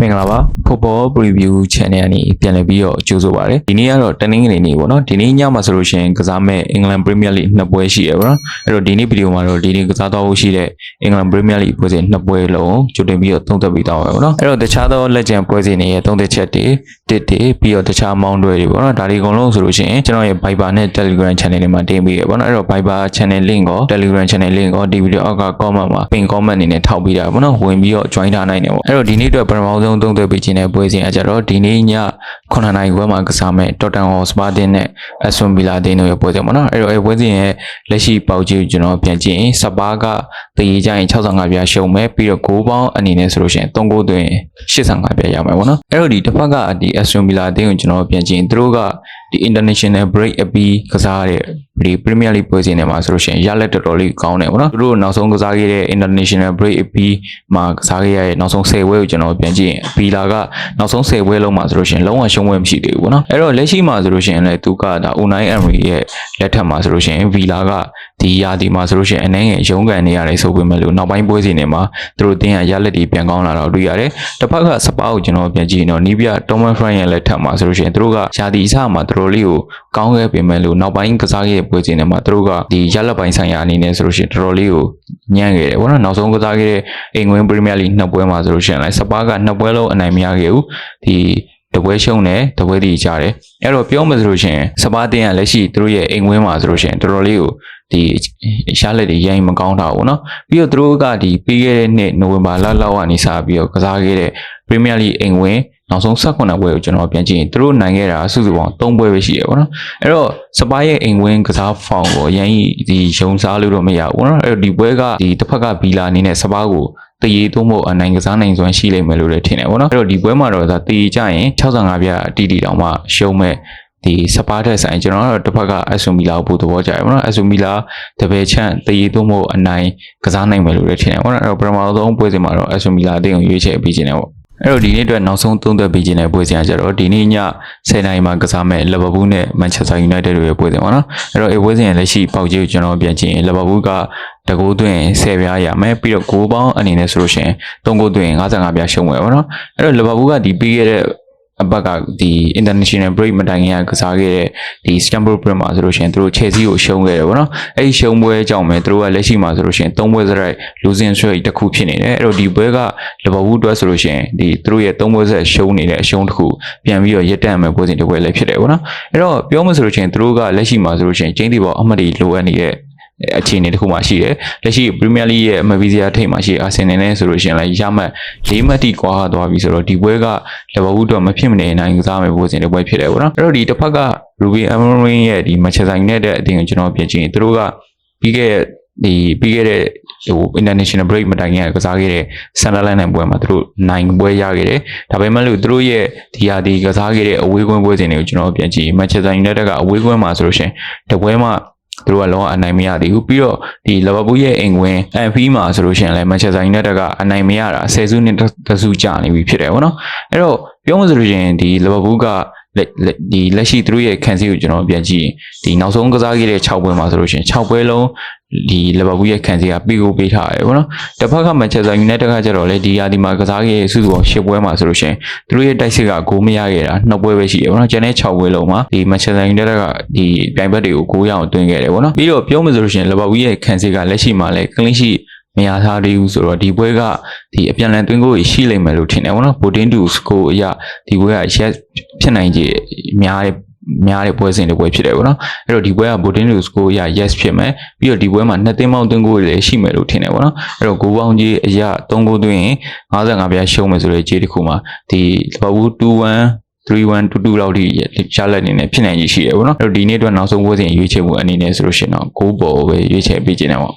မင်္ဂလာပါ Football Preview Channel ကနေပြန်လည်ပြီးတော့ကြိုဆိုပါရစေဒီနေ့ကတော့တနင်္ဂနွေနေ့ပေါ့နော်ဒီနေ့ညမှာဆိုလို့ရှိရင်ကစားမဲ့ England Premier League နှစ်ပွဲရှိရပါတော့အဲ့တော့ဒီနေ့ဗီဒီယိုမှာတော့ဒီနေ့ကစားတော့ဖို့ရှိတဲ့ England Premier League ပွဲစဉ်နှစ်ပွဲလုံးကြိုတင်ပြီးတော့သုံးသပ်ပြီးတော့ပါပေါ့နော်အဲ့တော့တခြားသောလက်ကျန်ပွဲစဉ်တွေရဲ့သုံးသပ်ချက်တွေတစ်တွေပြီးတော့တခြားမောင်းတွေတွေပေါ့နော်ဒါတွေအကုန်လုံးဆိုလို့ရှိရင်ကျွန်တော်ရဲ့ Viber နဲ့ Telegram Channel တွေမှာတင်ပေးရပေါ့နော်အဲ့တော့ Viber Channel link ကို Telegram Channel link ကိုဒီဗီဒီယိုအောက်က comment မှာ pin comment အနေနဲ့ထောက်ပေးတာပေါ့နော်ဝင်ပြီးတော့ join ထားနိုင်တယ်ပေါ့အဲ့တော့ဒီနေ့အတွက်ပထမဆုံးသုံးသပ်ပေးခြင်းတဲ့ပွဲစဉ်အကြတော့ဒီနေ့ည9နာရီခွဲမှာကစားမဲ့ Tottenham Hotspur တင်းနဲ့ Aston Villa တင်းတို့ရဲ့ပွဲစဉ်ပေါ့နော်အဲ့တော့အဲ့ပွဲစဉ်ရဲ့လက်ရှိပေါက်ကြီးကိုကျွန်တော်ပြန်ကြည့်ရင်စပါးကတည်ကြရင်65ပြားရှုံမဲ့ပြီးတော့6ပေါင်းအနေနဲ့ဆိုလို့ရှိရင်3ဂိုးသွင်း85ပြားရမယ်ပေါ့နော်အဲ့တော့ဒီတစ်ဖက်ကဒီ Aston Villa တင်းကိုကျွန်တော်ပြန်ကြည့်ရင်သူတို့က ဒီ international break အပြီးကစားတဲ့ဒီ Premier League ပွဲစဉ်တွေမှာဆိုလို့ရှိရင်ရလက်တော်တော်လေးကောင်းတယ်ပေါ့နော်သူတို့နောက်ဆုံးကစားခဲ့တဲ့ international break အပြီးမှာကစားခဲ့ရတဲ့နောက်ဆုံး10ပွဲကိုကျွန်တော်ပြန်ကြည့်ရင်ဗီလာကနောက်ဆုံး10ပွဲလုံးမှာဆိုလို့ရှိရင်လုံးဝရှုံးပွဲမရှိသေးဘူးပေါ့နော်အဲ့တော့လက်ရှိမှာဆိုလို့ရှိရင်လည်းသူကဒါ Unai Emery ရဲ့လက်ထက်မှာဆိုလို့ရှိရင်ဗီလာက ဒီရာသီမှာဆိုလို့ရှိရင်အနေငယ်ရုံးကန်နေရတယ်ဆိုပေမဲ့လို့နောက်ပိုင်းပွဲစဉ်တွေမှာသူတို့တင်းရရလက်တွေပြန်ကောင်းလာတော့တွေ့ရတယ်တစ်ဖက်ကစပါးကိုကျွန်တော်ပြန်ကြည့်ရင်တော့နီးပြ Thomas Frank ရဲ့လက်ထက်မှာဆိုလို့ရှိရင်သူတို့ကရာသီအစမှာတော်တော်လေးကိုကောင်းခဲ့ပေမဲ့လို့နောက်ပိုင်းကစားခဲ့တဲ့ပွဲစဉ်တွေမှာသူတို့ကဒီရလက်ပိုင်းဆိုင်ရာအနေနဲ့ဆိုလို့ရှိရင်တော်တော်လေးကိုညံ့ခဲ့တယ်ဘောနော်နောက်ဆုံးကစားခဲ့တဲ့အိမ်ဝင်ပရီးမီးယားလိနှစ်ပွဲမှာဆိုလို့ရှိရင်လည်းစပါးကနှစ်ပွဲလုံးအနိုင်မရခဲ့ဘူးဒီတပွဲရှုံးတယ်တပွဲတည်ကြတယ်အဲ့တော့ပြောမှဆိုလို့ရှိရင်စပါးတင်ကလက်ရှိသူတို့ရဲ့အိမ်ဝင်းမှာဆိုလို့ရှိရင်တော်တော်လေးကို ဒီရှားလက်တွေရိုင်းမကောင်းတာဘူးเนาะပြီးတော့သူတို့ကဒီပြီးခဲ့တဲ့နှစ်နိုဝင်ဘာလလောက်ကနေစပြီးတော့ကစားခဲ့တဲ့ Premier League အိမ်ဝင်းနောက်ဆုံး18ပွဲကိုကျွန်တော်ပြန်ကြည့်ရင်သူတို့နိုင်ခဲ့တာစုစုပေါင်း3ပွဲပဲရှိရပါတော့အဲ့တော့စပါးရဲ့အိမ်ဝင်းကစားဖောင်ကိုအရင်ဒီရုံစားလို့တော့မရဘူးเนาะအဲ့တော့ဒီပွဲကဒီတစ်ဖက်ကဘီလာအနေနဲ့စပါးကိုတရေသွုံးဖို့အနိုင်ကစားနိုင်စွမ်းရှိလိမ့်မယ်လို့လည်းထင်တယ်ဗောနော်အဲ့တော့ဒီပွဲမှာတော့ဒါတရေကြရင်65ပြအတီးတီတောင်မှရှုံးမဲ့ ဒီစပါးတဲ့ဆိုင်ကျွန်တော်တို့တစ်ဖက်ကအဆူမီလာကိုပို့သဘောကျတယ်ဗောနော်အဆူမီလာတပယ်ချန့်တရေသွုံးဖို့အနိုင်ကစားနိုင်မယ်လို့လည်းထင်တယ်ဗောနော်အဲ့တော့ပထမဆုံးပွဲစဉ်မှာတော့အဆူမီလာအတင်းကိုရွေးချယ်ပေးခြင်းတယ်ဗောအဲ့တော့ဒီနေ့အတွက်နောက်ဆုံးသုံးသပ်ပေးခြင်းတဲ့ပွဲစဉ်ကကြတော့ဒီနေ့ည10:00နာရီမှာကစားမဲ့လီဗာပူးနဲ့မန်ချက်စတာယူနိုက်တက်တို့ရဲ့ပွဲစဉ်ပေါ့နော်အဲ့တော့အဲ့ပွဲစဉ်ရဲ့လက်ရှိပေါက်ကြီးကိုကျွန်တော်ပြန်ကြည့်ရင်လီဗာပူးကတကူသွင်း10ပြားရမယ်ပြီးတော့ဂိုးပေါင်းအနေနဲ့ဆိုလို့ရှိရင်3ဂိုးသွင်း55ပြားရှုံးမယ်ပေါ့နော်အဲ့တော့လီဗာပူးကဒီပြီးခဲ့တဲ့ အပတ်ကဒီ international break မတိုင်ခင်ကကစားခဲ့တဲ့ဒီ Stamford Bridge မှာဆိုလို့ရှိရင်သူတို့ Chelsea ကိုရှုံးခဲ့တယ်ပေါ့နော်အဲ့ဒီရှုံးပွဲကြောင့်ပဲသူတို့ကလက်ရှိမှာဆိုလို့ရှိရင်3ပွဲစရိုက် losing streak တစ်ခုဖြစ်နေတယ်အဲ့တော့ဒီပွဲကလီဗာပူးအတွက်ဆိုလို့ရှိရင်ဒီသူတို့ရဲ့3ပွဲဆက်ရှုံးနေတဲ့အရှုံးတစ်ခုပြန်ပြီးတော့ရပ်တန့်မယ်ပွဲစဉ်တစ်ပွဲလည်းဖြစ်တယ်ပေါ့နော်အဲ့တော့ပြောမှဆိုလို့ရှိရင်သူတို့ကလက်ရှိမှာဆိုလို့ရှိရင်ကျင်းတီပေါ်အမှတ်တွေလိုအပ်နေတဲ့ အခြေအနေတစ်ခုမှရှိတယ်။လက်ရှိ Premier League ရဲ့ Mavizia ထိပ်မှာရှိအာဆင်နယ်နဲ့ဆိုလို့ရှိရင်လည်းရမှတ်၄မှတ်တိကွာသွားပြီဆိုတော့ဒီပွဲကလီဗာပူးတော့မဖြစ်မနေနိုင်ကစားမယ်ပွဲစဉ်တစ်ပွဲဖြစ်တယ်ပေါ့နော်။အဲ့တော့ဒီတစ်ဖက်က Ruby Amorim ရဲ့ဒီ Manchester United အတင်းကိုကျွန်တော်ပြင်ချင်သူတို့ကပြီးခဲ့ဒီပြီးခဲ့တဲ့ဟို international break မတိုင်ခင်ကစားခဲ့တဲ့ Sunderland နဲ့ပွဲမှာသူတို့နိုင်ပွဲရခဲ့တယ်။ဒါပေမဲ့လို့သူတို့ရဲ့ဒီဟာဒီကစားခဲ့တဲ့အဝေးကွင်းပွဲစဉ်တွေကိုကျွန်တော်ပြန်ကြည့် Manchester United ကအဝေးကွင်းမှာဆိုလို့ရှိရင်တပွဲမှာ သူတို့ကလုံးဝအနိုင်မရသေးဘူးပြီးတော့ဒီလီဗာပူးရဲ့အိမ်ဝင်အန်ဖီမှာဆိုလို့ရှိရင်လည်းမန်ချက်စတာယူနိုက်တက်ကအနိုင်မရတာဆယ်စုနှစ်တစ်စုကြာနေပြီဖြစ်တယ်ဗောနော်အဲ့တော့ပြောမှဆိုလို့ရှိရင်ဒီလီဗာပူးက ဒီလက်ရှိသူတို့ရဲ့ခံစီကိုကျွန်တော်ပြန်ကြည့်ရင်ဒီနောက်ဆုံးကစားခဲ့တဲ့6ပွဲမှာဆိုလို့ရှိရင်6ပွဲလုံးဒီလီဗာပူးရဲ့ခံစီကပြီးကိုပေးထားတယ်ဗောနော်တစ်ဖက်ကမန်ချက်စတာယူနိုက်တက်ကကျတော့လေဒီယာဒီမှာကစားခဲ့တဲ့စုစုပေါင်း10ပွဲမှာဆိုလို့ရှိရင်သူတို့ရဲ့တိုက်စစ်ကဂိုးမရခဲ့တာ2ပွဲပဲရှိတယ်ဗောနော်ကျန်တဲ့6ပွဲလုံးမှာဒီမန်ချက်စတာယူနိုက်တက်ကဒီပြိုင်ဘက်တွေကို9ရအောင်တွင်းခဲ့တယ်ဗောနော်ပြီးတော့ပြောမှဆိုလို့ရှိရင်လီဗာပူးရဲ့ခံစီကလက်ရှိမှာလည်းကလင်းရှိ မရထားသေးဘူးဆိုတော့ဒီပွဲကဒီအပြန်လန်တွင်းကိုရှိလိမ့်မယ်လို့ထင်တယ်ဗောနော်ဘိုတင်းတူစကိုအရာဒီပွဲကရက်ဖြစ်နိုင်ခြေများတဲ့များတဲ့ပွဲစဉ်တွေပွဲဖြစ်တယ်ဗောနော်အဲ့တော့ဒီပွဲကဘိုတင်းတူစကိုအရာ yes ဖြစ်မယ်ပြီးတော့ဒီပွဲမှာနှစ်သိန်းပေါင်းတွင်းကိုလည်းရှိမယ်လို့ထင်တယ်ဗောနော်အဲ့တော့ဂိုးပေါင်းကြီးအရာ3ဂိုးသွင်းရင်55ပြားရှုံးမယ်ဆိုတဲ့ခြေတစ်ခုမှာဒီလီဗာပူး2-1 3122လောက်ထိရလက်နေနဲ့ဖြစ်နိုင်ရရှိရပေါ့နော်အဲ့တော့ဒီနေ့အတွက်နောက်ဆုံးပွဲစဉ်ရွေးချယ်မှုအနေနဲ့ဆိုလို့ရှိရင်တော့ဂိုးပေါ်ပဲရွေးချယ်ပေးခြင်းတယ်ပေါ့